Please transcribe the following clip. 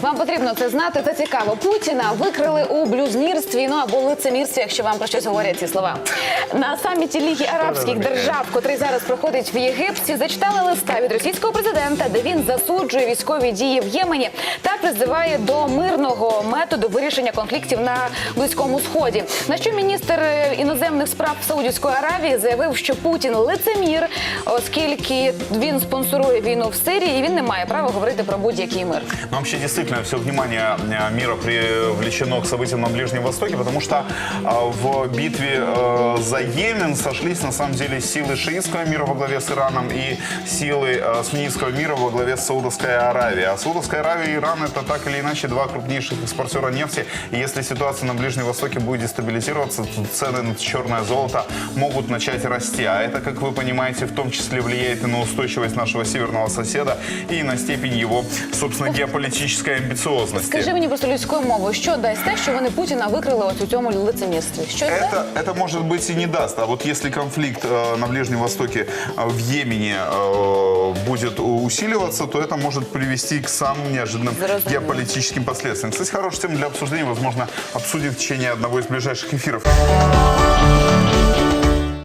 Вам потрібно це знати. Це цікаво. Путіна викрили у блюзнірстві, ну або лицемірстві, якщо вам про щось говорять ці слова. На саміті Ліги Арабських держав, котрий зараз проходить в Єгипті, зачитали листа від російського президента, де він засуджує військові дії в Ємені та призиває до мирного методу вирішення конфліктів на близькому сході. На що міністр е, іноземних справ Саудівської Аравії заявив, що Путін лицемір, оскільки він спонсорує війну в Сирії, і він не має права говорити про будь-який мир. Ну, вообще действительно все внимание э, мира привлечено к событиям на Ближнем Востоке, потому что э, в битве э, за Йемен сошлись на самом деле силы шиитского мира во главе с Ираном и силы суннитского мира во главе с Саудовской Аравией. А Саудовская Аравия и Иран это так или иначе два крупнейших экспортера нефти. И если ситуация на Ближнем Востоке будет дестабилизироваться, то цены на черное золото могут начать расти. А это, как вы понимаете, в том числе влияет и на устойчивость нашего северного соседа и на степень его, собственно, геополитической амбициозности. Скажи мені просто людською мовою, що дасть те, що вони Путіна викрили ось у цьому лицемірстві? Що це? Это, это может быть и не даст. А вот если конфликт э, на Ближнем Востоке, э, в Йемене э, будет усиливаться, то это может привести к самым неожиданным Зрозуміло. геополитическим последствиям. Кстати, хорошая тема для обсуждения. Возможно, обсудим в течение одного из ближайших эфиров.